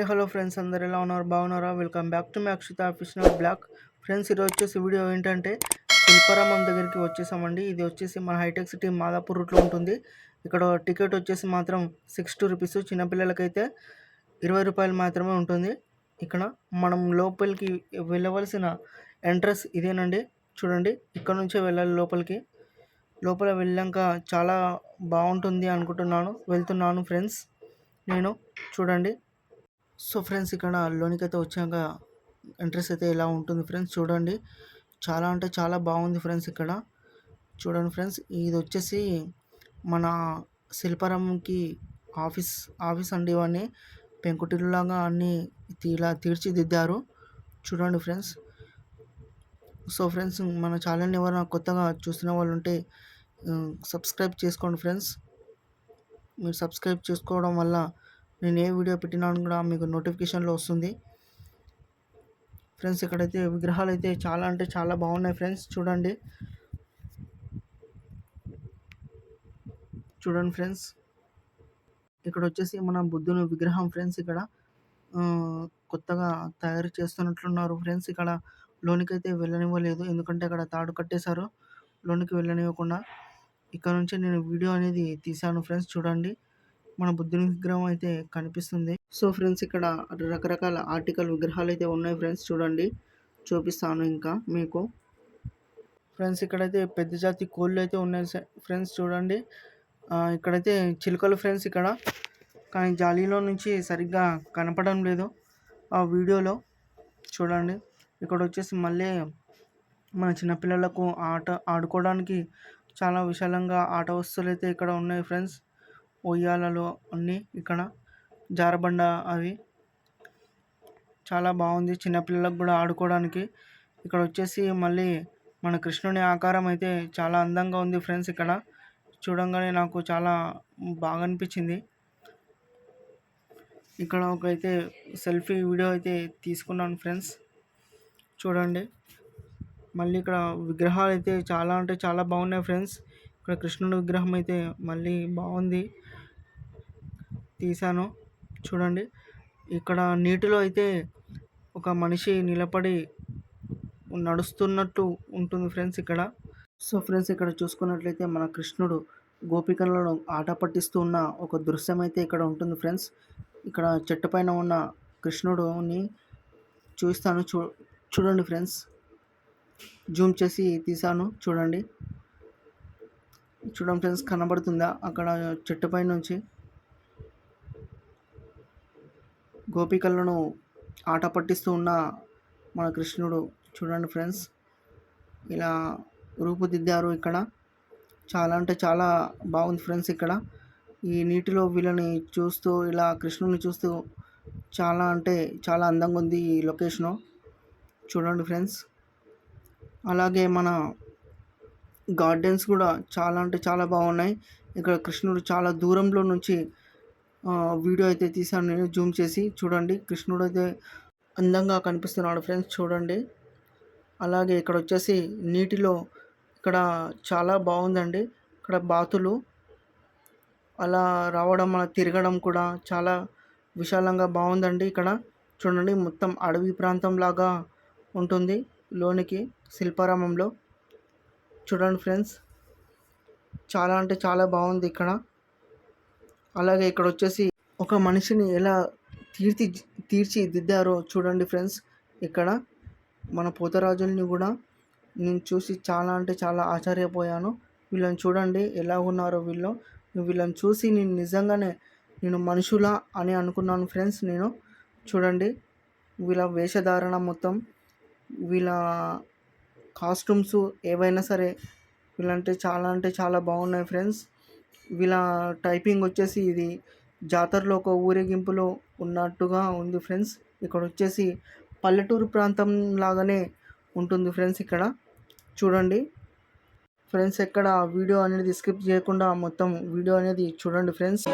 Hi hello friends అందరు ఎలా ఉన్నారు? బాగున్నారా? వెల్కమ్ బ్యాక్ టు మీ అక్షిత అఫిషనల్ బ్లాక్ ఫ్రెండ్స్ ఈరోజు వచ్చేసి వీడియో ఏంటంటే శిల్పారామం దగ్గరికి వచ్చేసామండి. ఇది వచ్చేసి మన హైటెక్ సిటీ మాదాపూర్ రూట్లో ఉంటుంది. ఇక్కడ టికెట్ వచ్చేసి మాత్రం సిక్స్ టూ రూపీస్. చిన్నపిల్లలకైతే ఇరవై రూపాయలు మాత్రమే ఉంటుంది. ఇక్కడ మనం లోపలికి వెళ్ళవలసిన ఎంట్రన్స్ ఇదేనండి. చూడండి ఇక్కడ నుంచే వెళ్ళాలి లోపలికి. లోపల వెళ్ళాక చాలా బాగుంటుంది అనుకుంటున్నాను వెళ్తున్నాను ఫ్రెండ్స్. నేను చూడండి. సో ఫ్రెండ్స్ ఇక్కడ లోనికి అయితే వచ్చాక ఎంట్రెస్ అయితే ఎలా ఉంటుంది ఫ్రెండ్స్ చూడండి. చాలా అంటే చాలా బాగుంది ఫ్రెండ్స్ ఇక్కడ. చూడండి ఫ్రెండ్స్ ఇది వచ్చేసి మన శిల్పారామంకి ఆఫీస్ ఆఫీస్ అండి ఇవన్నీ. పెంకుటిల్లులాగా అన్నీ ఇలా తీర్చిదిద్దారు. చూడండి ఫ్రెండ్స్. సో ఫ్రెండ్స్ మన ఛానల్ని ఎవరైనా కొత్తగా చూసిన వాళ్ళు ఉంటే సబ్స్క్రైబ్ చేసుకోండి ఫ్రెండ్స్. మీరు సబ్స్క్రైబ్ చేసుకోవడం వల్ల నేను ఏ వీడియో పెట్టినా కూడా మీకు నోటిఫికేషన్లో వస్తుంది. ఫ్రెండ్స్ ఇక్కడైతే విగ్రహాలు అయితే చాలా అంటే చాలా బాగున్నాయి ఫ్రెండ్స్ చూడండి. చూడండి ఫ్రెండ్స్. ఇక్కడ వచ్చేసి మన బుద్ధుని విగ్రహం ఫ్రెండ్స్ ఇక్కడ కొత్తగా తయారు చేస్తున్నట్లున్నారు ఫ్రెండ్స్. ఇక్కడ లోనికైతే వెళ్ళనివ్వలేదు ఎందుకంటే అక్కడ తాడు కట్టేశారు. లోనికి వెళ్ళనివ్వకుండా ఇక్కడ నుంచి నేను వీడియో అనేది తీశాను ఫ్రెండ్స్ చూడండి. మన బుద్ధుని విగ్రహం అయితే కనిపిస్తుంది. సో ఫ్రెండ్స్ ఇక్కడ రకరకాల ఆర్టికల్ విగ్రహాలు అయితే ఉన్నాయి ఫ్రెండ్స్. చూడండి చూపిస్తాను ఇంకా మీకు. ఫ్రెండ్స్ ఇక్కడైతే పెద్ద జాతి కోళ్ళు అయితే ఉన్నాయి ఫ్రెండ్స్ చూడండి. ఇక్కడైతే చిలుకలు ఫ్రెండ్స్ ఇక్కడ. కానీ జాలీలో నుంచి సరిగ్గా కనపడడం లేదు ఆ వీడియోలో. చూడండి ఇక్కడ వచ్చేసి మళ్ళీ మన చిన్నపిల్లలకు ఆట ఆడుకోవడానికి చాలా విశాలంగా ఆట వస్తువులు అయితే ఇక్కడ ఉన్నాయి ఫ్రెండ్స్. ఉయ్యాలలు అన్నీ ఇక్కడ జారబండ అవి చాలా బాగుంది. చిన్నపిల్లలకు కూడా ఆడుకోవడానికి. ఇక్కడ వచ్చేసి మళ్ళీ మన కృష్ణుని ఆకారం అయితే చాలా అందంగా ఉంది ఫ్రెండ్స్ ఇక్కడ. చూడంగానే నాకు చాలా బాగా అనిపించింది. ఇక్కడ ఒక అయితే సెల్ఫీ వీడియో అయితే తీసుకున్నాను ఫ్రెండ్స్. చూడండి. మళ్ళీ ఇక్కడ విగ్రహాలు అయితే చాలా అంటే చాలా బాగున్నాయి ఫ్రెండ్స్. ఇక్కడ కృష్ణుడి విగ్రహం అయితే మళ్ళీ బాగుంది. తీశాను. చూడండి. ఇక్కడ నీటిలో అయితే ఒక మనిషి నిలబడి నడుస్తున్నట్టు ఉంటుంది ఫ్రెండ్స్ ఇక్కడ. సో ఫ్రెండ్స్ ఇక్కడ చూసుకున్నట్లయితే మన కృష్ణుడు గోపికలను ఆట పట్టిస్తూ ఉన్న ఒక దృశ్యం అయితే ఇక్కడ ఉంటుంది ఫ్రెండ్స్. ఇక్కడ చెట్టు పైన ఉన్న కృష్ణుడుని చూస్తాను. చూ చూడండి ఫ్రెండ్స్. జూమ్ చేసి తీసాను చూడండి. చూడండి ఫ్రెండ్స్ కనబడుతుందా? అక్కడ చెట్టుపై నుంచి గోపికలను ఆట పట్టిస్తూ ఉన్న మన కృష్ణుడు. చూడండి ఫ్రెండ్స్ ఇలా రూపుదిద్దారు ఇక్కడ. చాలా అంటే చాలా బాగుంది ఫ్రెండ్స్ ఇక్కడ. ఈ నీటిలో వీళ్ళని చూస్తూ ఇలా కృష్ణుని చూస్తూ చాలా అంటే చాలా అందంగా ఉంది ఈ లొకేషను. చూడండి ఫ్రెండ్స్ అలాగే మన గార్డెన్స్ కూడా చాలా అంటే చాలా బాగున్నాయి. ఇక్కడ కృష్ణుడు చాలా దూరంలో నుంచి వీడియో అయితే తీసాను నేను జూమ్ చేసి చూడండి. కృష్ణుడు అయితే అందంగా కనిపిస్తున్నాడు ఫ్రెండ్స్ చూడండి. అలాగే ఇక్కడ వచ్చేసి నీటిలో ఇక్కడ చాలా బాగుందండి. ఇక్కడ బాతులు అలా రావడం అలా తిరగడం కూడా చాలా విశాలంగా బాగుందండి ఇక్కడ. చూడండి మొత్తం అడవి ప్రాంతం లాగా ఉంటుంది లోనికి శిల్పారామంలో. చూడండి ఫ్రెండ్స్ చాలా అంటే చాలా బాగుంది ఇక్కడ. అలాగే ఇక్కడ వచ్చేసి ఒక మనిషిని ఎలా తీర్చి తీర్చిదిద్దారో చూడండి ఫ్రెండ్స్. ఇక్కడ మన పోతరాజుల్ని కూడా నేను చూసి చాలా అంటే చాలా ఆశ్చర్యపోయాను. వీళ్ళని చూడండి ఎలా ఉన్నారో వీళ్ళు. వీళ్ళని చూసి నేను నిజంగానే నేను మనుషులా అని అనుకున్నాను ఫ్రెండ్స్ నేను. చూడండి వీళ్ళ వేషధారణ మొత్తం వీళ్ళ కాస్ట్యూమ్స్ ఏవైనా సరే వీళ్ళంటే చాలా అంటే చాలా బాగున్నాయి ఫ్రెండ్స్. వీళ్ళ టైపింగ్ వచ్చేసి ఇది జాతరలో ఒక ఊరేగింపులో ఉన్నట్టుగా ఉంది ఫ్రెండ్స్. ఇక్కడ వచ్చేసి పల్లెటూరు ప్రాంతం లాగానే ఉంటుంది ఫ్రెండ్స్ ఇక్కడ. చూడండి. ఫ్రెండ్స్ ఎక్కడ వీడియో అనేది స్కిప్ చేయకుండా మొత్తం వీడియో అనేది చూడండి ఫ్రెండ్స్.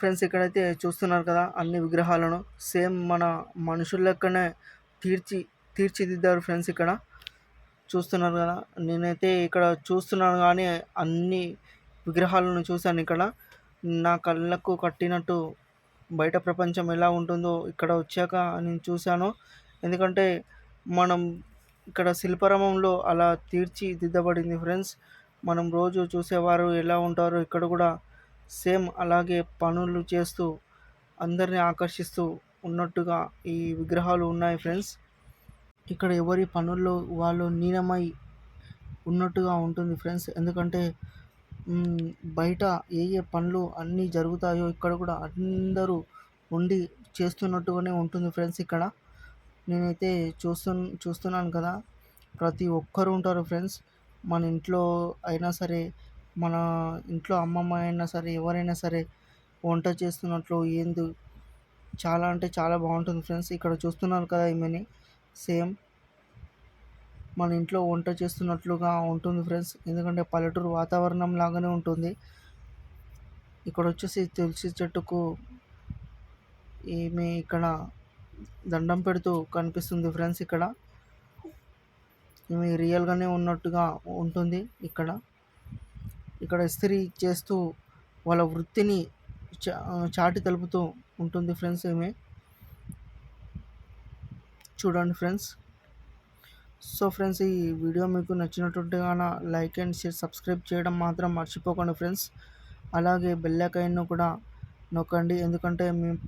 ఫ్రెండ్స్ ఇక్కడైతే చూస్తున్నారు కదా అన్ని విగ్రహాలను సేమ్ మన మనుషుల లెక్కనే తీర్చి తీర్చిదిద్దారు ఫ్రెండ్స్ ఇక్కడ. చూస్తున్నారు కదా నేనైతే ఇక్కడ చూస్తున్నాను కానీ అన్ని విగ్రహాలను చూశాను ఇక్కడ. నా కళ్ళకు కట్టినట్టు బయట ప్రపంచం ఎలా ఉంటుందో ఇక్కడ వచ్చాక నేను చూశాను. ఎందుకంటే మనం ఇక్కడ శిల్పరామంలో అలా తీర్చిదిద్దబడింది ఫ్రెండ్స్ మనం రోజు చూసేవారు ఎలా ఉంటారో ఇక్కడ కూడా సేమ్ అలాగే పనులు చేస్తూ అందరిని ఆకర్షిస్తూ ఉన్నట్టుగా ఈ విగ్రహాలు ఉన్నాయి ఫ్రెండ్స్. ఇక్కడ ఎవరి పనుల్లో వాళ్ళు నీనమై ఉన్నట్టుగా ఉంటుంది ఫ్రెండ్స్. ఎందుకంటే బయట ఏ ఏ పనులు అన్నీ జరుగుతాయో ఇక్కడ కూడా అందరూ ఉండి చేస్తున్నట్టుగానే ఉంటుంది ఫ్రెండ్స్ ఇక్కడ. నేనైతే చూస్తు చూస్తున్నాను కదా ప్రతి ఒక్కరు ఉంటారు ఫ్రెండ్స్. మన ఇంట్లో అయినా సరే మన ఇంట్లో అమ్మమ్మ అయినా సరే ఎవరైనా సరే వంట చేస్తున్నట్లు ఏంది? చాలా అంటే చాలా బాగుంటుంది ఫ్రెండ్స్. ఇక్కడ చూస్తున్నారు కదా ఈమెని సేమ్ మన ఇంట్లో వంట చేస్తున్నట్లుగా ఉంటుంది ఫ్రెండ్స్. ఎందుకంటే పల్లెటూరు వాతావరణం లాగానే ఉంటుంది. ఇక్కడ వచ్చేసి తులసి చెట్టుకు ఈమె ఇక్కడ దండం పెడుతూ కనిపిస్తుంది ఫ్రెండ్స్ ఇక్కడ. ఈమె రియల్గానే ఉన్నట్టుగా ఉంటుంది ఇక్కడ. ఇక్కడ ఇస్త్రీ చేస్తూ వాళ్ళ వృత్తిని చా చాటి తెలుపుతూ ఉంటుంది ఫ్రెండ్స్ ఈమె చూడండి ఫ్రెండ్స్. సో ఫ్రెండ్స్ ఈ వీడియో మీకు నచ్చినట్టుంటే కానీ లైక్ అండ్ షేర్ సబ్స్క్రైబ్ చేయడం మాత్రం మర్చిపోకండి ఫ్రెండ్స్. అలాగే బెల్లైకాయన్ను కూడా నొక్కండి. ఎందుకంటే మేము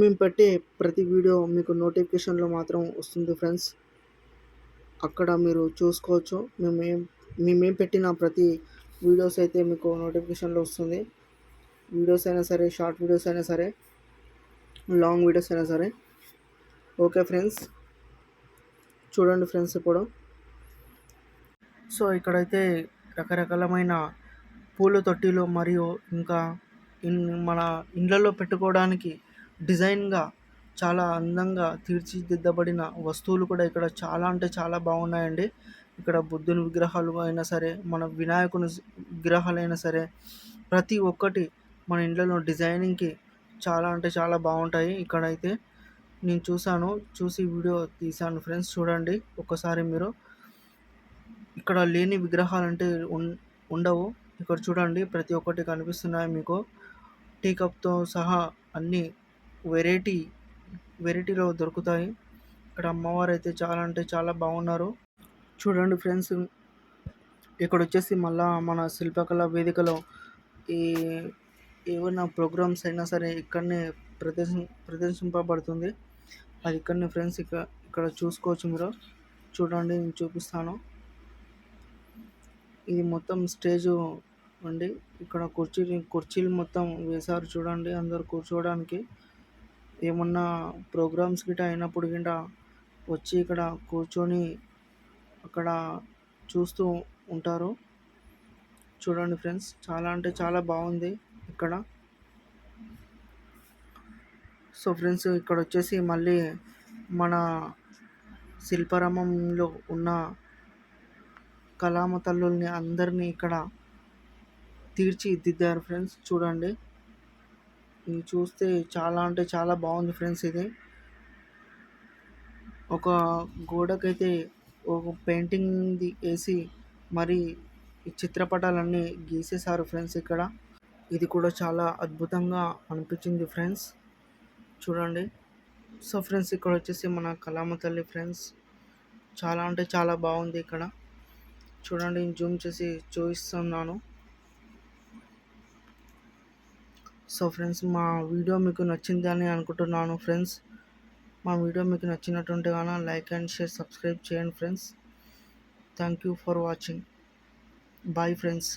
మేము పెట్టే ప్రతి వీడియో మీకు నోటిఫికేషన్లో మాత్రం వస్తుంది ఫ్రెండ్స్. అక్కడ మీరు చూసుకోవచ్చు. మేము మేమేం పెట్టిన ప్రతి వీడియోస్ అయితే మీకు నోటిఫికేషన్లో వస్తుంది. వీడియోస్ అయినా సరే షార్ట్ వీడియోస్ అయినా సరే లాంగ్ వీడియోస్ అయినా సరే. ఓకే ఫ్రెండ్స్ చూడండి ఫ్రెండ్స్ ఇప్పుడు. సో ఇక్కడైతే రకరకాలమైన పూల తొట్టిలు మరియు ఇంకా ఇన్ మన ఇండ్లలో పెట్టుకోవడానికి డిజైన్గా చాలా అందంగా తీర్చిదిద్దబడిన వస్తువులు కూడా ఇక్కడ చాలా అంటే చాలా బాగున్నాయండి. ఇక్కడ బుద్ధుని విగ్రహాలు అయినా సరే మన వినాయకుని విగ్రహాలు అయినా సరే ప్రతి ఒక్కటి మన ఇండ్లలో డిజైనింగ్కి చాలా అంటే చాలా బాగుంటాయి. ఇక్కడైతే నేను చూశాను చూసి వీడియో తీశాను ఫ్రెండ్స్ చూడండి ఒక్కసారి మీరు. ఇక్కడ లేని విగ్రహాలు అంటే ఉండవు. ఇక్కడ చూడండి ప్రతి ఒక్కటి కనిపిస్తున్నాయి మీకు. టీ కప్తో సహా అన్ని వెరైటీ వెరైటీలో దొరుకుతాయి. ఇక్కడ అమ్మవారు అయితే చాలా అంటే చాలా బాగున్నారు. చూడండి ఫ్రెండ్స్. ఇక్కడ వచ్చేసి మళ్ళా మన శిల్పకళ వేదికలో ఈ ఏమైనా ప్రోగ్రామ్స్ అయినా సరే ఇక్కడనే ప్రదర్శన ప్రదర్శింపబడుతుంది. అది ఇక్కడనే ఫ్రెండ్స్ ఇక్కడ ఇక్కడ చూసుకోవచ్చు మీరు. చూడండి నేను చూపిస్తాను. ఇది మొత్తం స్టేజు అండి. ఇక్కడ కుర్చీలు కుర్చీలు మొత్తం వేశారు చూడండి అందరు కూర్చోవడానికి. ఏమన్నా ప్రోగ్రామ్స్ గిట్ట అయినప్పుడు గిట్ట వచ్చి ఇక్కడ కూర్చొని అక్కడ చూస్తూ ఉంటారు. చూడండి ఫ్రెండ్స్ చాలా అంటే చాలా బాగుంది ఇక్కడ. సో ఫ్రెండ్స్ ఇక్కడ వచ్చేసి మళ్ళీ మన శిల్పారామంలో ఉన్న కళామ తల్లుల్ని అందరినీ ఇక్కడ తీర్చిదిద్దారు ఫ్రెండ్స్ చూడండి. ఇది చూస్తే చాలా అంటే చాలా బాగుంది ఫ్రెండ్స్ ఇది. ఒక గోడకైతే ఒక పెయింటింగ్ది వేసి మరి ఈ చిత్రపటాలన్నీ గీసేశారు ఫ్రెండ్స్ ఇక్కడ. ఇది కూడా చాలా అద్భుతంగా అనిపించింది ఫ్రెండ్స్. చూడండి. సో ఫ్రెండ్స్ ఇక్కడ వచ్చేసి మన కలామ తల్లి ఫ్రెండ్స్. చాలా అంటే చాలా బాగుంది ఇక్కడ. చూడండి జూమ్ చేసి చూపిస్తున్నాను. సో ఫ్రెండ్స్ మా వీడియో మీకు నచ్చింది అని అనుకుంటున్నాను ఫ్రెండ్స్. మా వీడియో మీకు నచ్చినట్టుంటే కానీ లైక్ అండ్ షేర్ సబ్స్క్రైబ్ చేయండి friends. Thank you for watching. Bye friends.